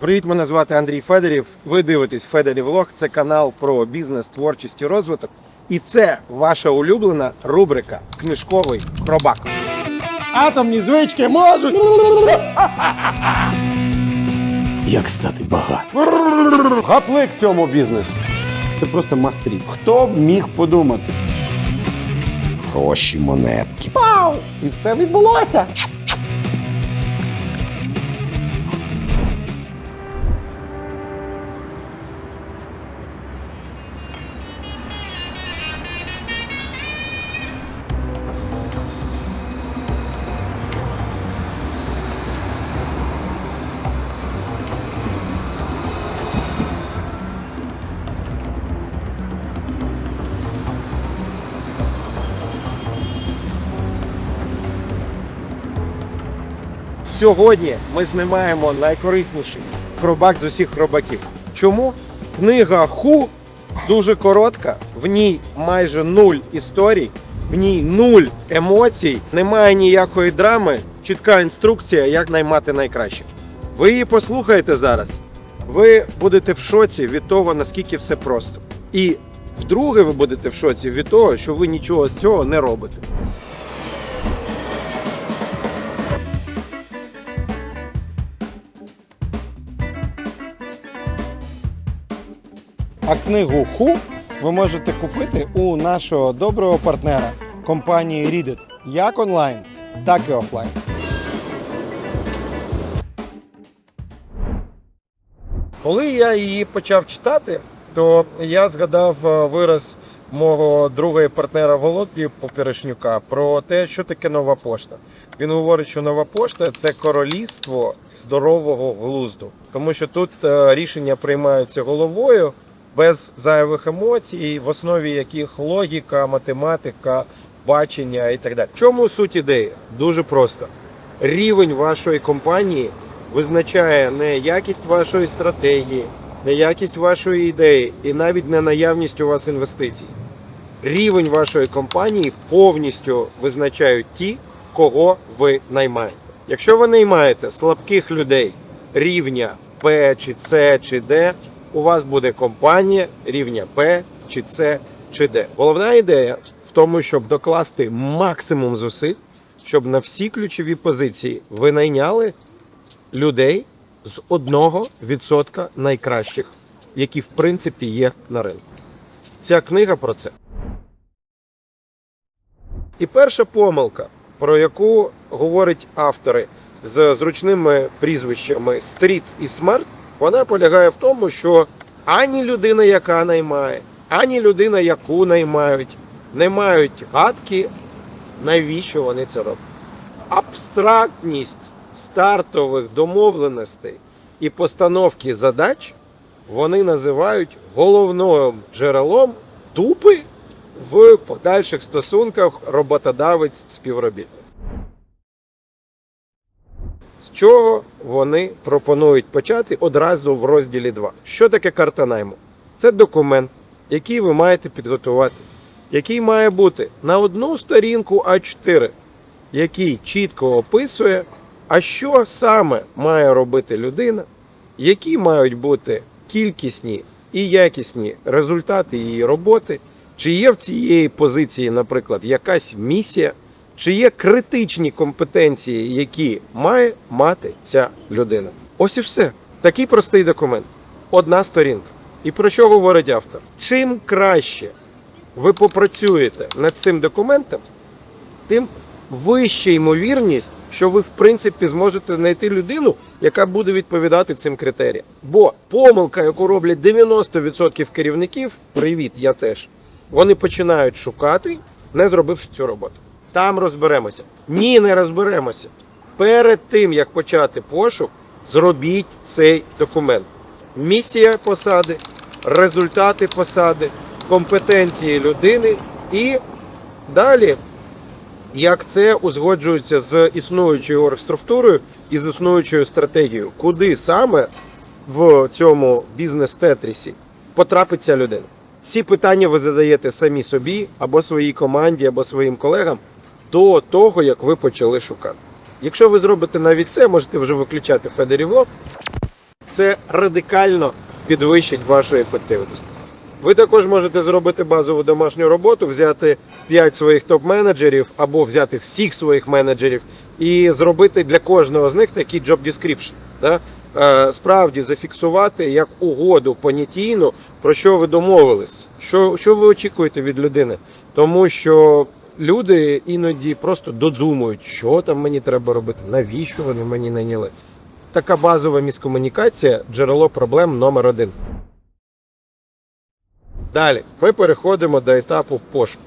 Привіт, мене звати Андрій Федорів. Ви дивитесь Федорів Влог. Це канал про бізнес, творчість і розвиток. І це ваша улюблена рубрика Книжковий хробак. Атомні звички можуть. Як стати багатим? Гаплик цьому бізнесу. Це просто мастріт. Хто б міг подумати? Гроші монетки. Пау! І все відбулося. Сьогодні ми знімаємо найкорисніший хробак з усіх хробаків. Чому? Книга Ху дуже коротка, в ній майже нуль історій, в ній нуль емоцій, немає ніякої драми, чітка інструкція, як наймати найкраще. Ви її послухаєте зараз. Ви будете в шоці від того, наскільки все просто. І вдруге, ви будете в шоці від того, що ви нічого з цього не робите. А книгу Ху ви можете купити у нашого доброго партнера компанії Readit як онлайн, так і офлайн. Коли я її почав читати, то я згадав е, вираз мого друга і партнера Володі Поперешнюка про те, що таке нова пошта. Він говорить, що нова пошта це королівство здорового глузду, тому що тут е, рішення приймаються головою без зайвих емоцій, в основі яких логіка, математика, бачення і так далі. В чому суть ідеї? Дуже просто. Рівень вашої компанії визначає не якість вашої стратегії, не якість вашої ідеї і навіть не наявність у вас інвестицій. Рівень вашої компанії повністю визначають ті, кого ви наймаєте. Якщо ви наймаєте слабких людей рівня П чи С чи Д, у вас буде компанія рівня П чи С чи Д. Головна ідея в тому, щоб докласти максимум зусиль, щоб на всі ключові позиції ви найняли людей з 1% найкращих, які в принципі є на ринку. Ця книга про це. І перша помилка, про яку говорять автори з зручними прізвищами Стріт і Смарт, вона полягає в тому, що ані людина, яка наймає, ані людина, яку наймають, не мають гадки, навіщо вони це роблять. Абстрактність стартових домовленостей і постановки задач вони називають головним джерелом дупи в подальших стосунках роботодавець-співробітник. З чого вони пропонують почати одразу в розділі 2. Що таке карта найму? Це документ, який ви маєте підготувати, який має бути на одну сторінку А4, який чітко описує, а що саме має робити людина, які мають бути кількісні і якісні результати її роботи, чи є в цієї позиції, наприклад, якась місія, чи є критичні компетенції, які має мати ця людина. Ось і все. Такий простий документ. Одна сторінка. І про що говорить автор? Чим краще ви попрацюєте над цим документом, тим вища ймовірність, що ви в принципі зможете знайти людину, яка буде відповідати цим критеріям. Бо помилка, яку роблять 90% керівників, привіт, я теж. Вони починають шукати, не зробивши цю роботу. Там розберемося. Ні, не розберемося. Перед тим як почати пошук, зробіть цей документ. Місія посади, результати посади, компетенції людини і далі як це узгоджується з існуючою оргструктурою і з існуючою стратегією, куди саме в цьому бізнес-тетрісі потрапить ця людина. Ці питання ви задаєте самі собі або своїй команді, або своїм колегам до того, як ви почали шукати. Якщо ви зробите навіть це, можете вже виключати Федерівлог. Це радикально підвищить вашу ефективність. Ви також можете зробити базову домашню роботу, взяти 5 своїх топ-менеджерів або взяти всіх своїх менеджерів і зробити для кожного з них такий job description. Да? Е, Справді зафіксувати як угоду понятійну, про що ви домовились, що, що ви очікуєте від людини. Тому що люди іноді просто додумують, що там мені треба робити, навіщо вони мені наняли. Така базова міскомунікація джерело проблем номер один. Далі ми переходимо до етапу пошуку.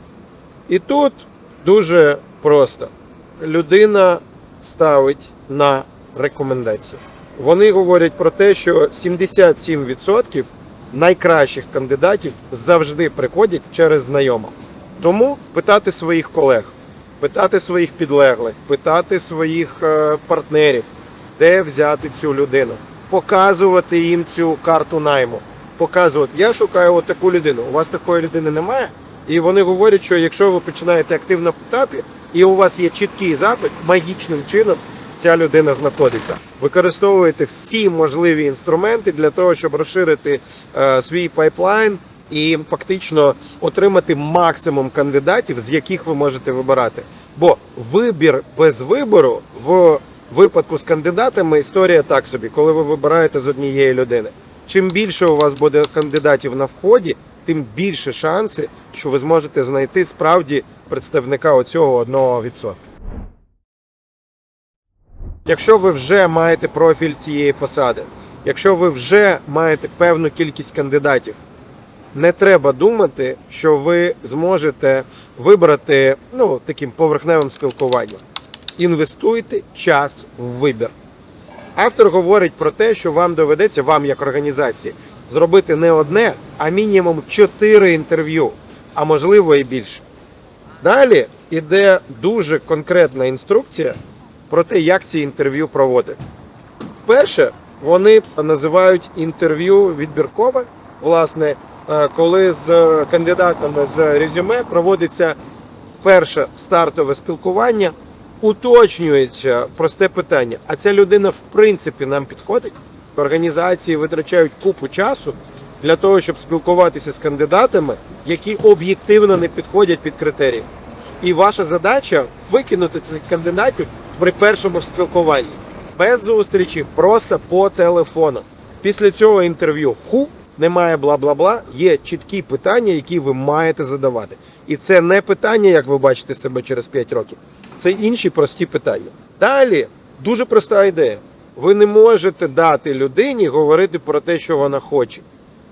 І тут дуже просто. Людина ставить на рекомендації. Вони говорять про те, що 77% найкращих кандидатів завжди приходять через знайомих. Тому питати своїх колег, питати своїх підлеглих, питати своїх е, партнерів, де взяти цю людину, показувати їм цю карту найму показувати, я шукаю от таку людину. У вас такої людини немає. І вони говорять, що якщо ви починаєте активно питати, і у вас є чіткий запит, магічним чином ця людина знаходиться. Використовуєте всі можливі інструменти для того, щоб розширити е, свій пайплайн і фактично отримати максимум кандидатів, з яких ви можете вибирати. Бо вибір без вибору в випадку з кандидатами історія так собі, коли ви вибираєте з однієї людини. Чим більше у вас буде кандидатів на вході, тим більше шанси, що ви зможете знайти справді представника оцього 1%. Якщо ви вже маєте профіль цієї посади, якщо ви вже маєте певну кількість кандидатів, не треба думати, що ви зможете вибрати ну, таким поверхневим спілкуванням. Інвестуйте час в вибір. Автор говорить про те, що вам доведеться, вам як організації, зробити не одне, а мінімум чотири інтерв'ю, а можливо і більше. Далі іде дуже конкретна інструкція про те, як ці інтерв'ю проводити. Перше, вони називають інтерв'ю відбіркове. Власне, коли з кандидатами з резюме проводиться перше стартове спілкування, уточнюється просте питання: а ця людина в принципі нам підходить? Організації витрачають купу часу для того, щоб спілкуватися з кандидатами, які об'єктивно не підходять під критерії. І ваша задача викинути цих кандидатів при першому спілкуванні без зустрічі, просто по телефону. Після цього інтерв'ю ху немає бла бла бла. Є чіткі питання, які ви маєте задавати. І це не питання, як ви бачите себе через 5 років. Це інші прості питання. Далі дуже проста ідея. Ви не можете дати людині говорити про те, що вона хоче.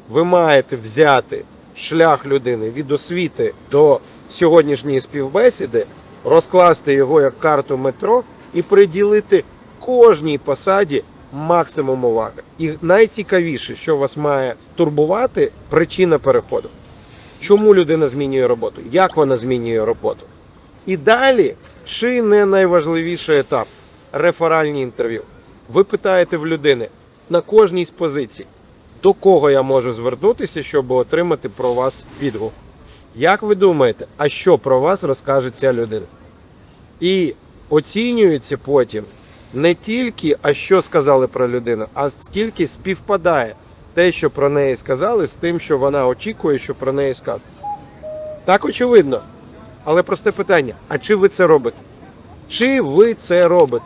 Ви маєте взяти шлях людини від освіти до сьогоднішньої співбесіди, розкласти його як карту метро і приділити кожній посаді максимум уваги. І найцікавіше, що вас має турбувати, причина переходу. Чому людина змінює роботу? Як вона змінює роботу? І далі, чи не найважливіший етап реферальні інтерв'ю. Ви питаєте в людини на кожній з позицій, до кого я можу звернутися, щоб отримати про вас відгук. Як ви думаєте, а що про вас розкаже ця людина? І оцінюється потім не тільки, а що сказали про людину, а скільки співпадає те, що про неї сказали, з тим, що вона очікує, що про неї скажуть. Так очевидно. Але просте питання: а чи ви це робите? Чи ви це робите?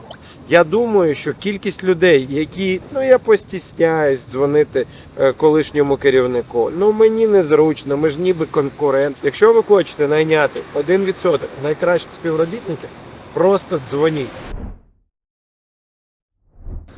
Я думаю, що кількість людей, які ну я постісняюсь дзвонити е, колишньому керівнику. Ну мені незручно, ми ж ніби конкурент. Якщо ви хочете найняти 1% найкращих співробітників, просто дзвоніть.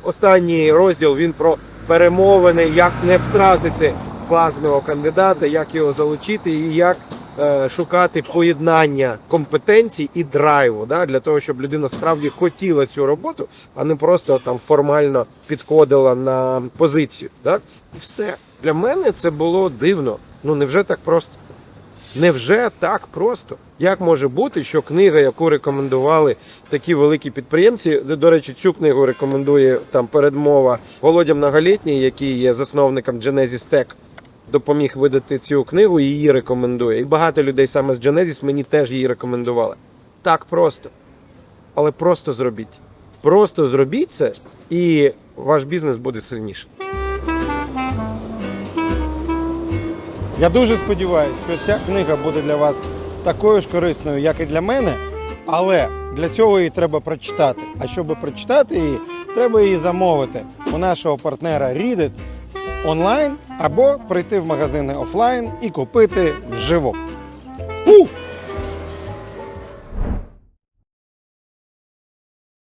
Останній розділ він про перемовини, як не втратити класного кандидата, як його залучити і як е, шукати поєднання компетенцій і драйву, да, для того, щоб людина справді хотіла цю роботу, а не просто там формально підходила на позицію. Да? І все. Для мене це було дивно. Ну невже так просто? Невже так просто? Як може бути, що книга, яку рекомендували такі великі підприємці, де, до речі, цю книгу рекомендує там передмова Володя Многолітній, який є засновником Genesis Tech, допоміг видати цю книгу її рекомендує. І багато людей саме з Genesis мені теж її рекомендували. Так просто. Але просто зробіть. Просто зробіть це, і ваш бізнес буде сильніший. Я дуже сподіваюся, що ця книга буде для вас такою ж корисною, як і для мене. Але для цього її треба прочитати. А щоб прочитати її, треба її замовити у нашого партнера Readit онлайн або прийти в магазини офлайн і купити вживу. У!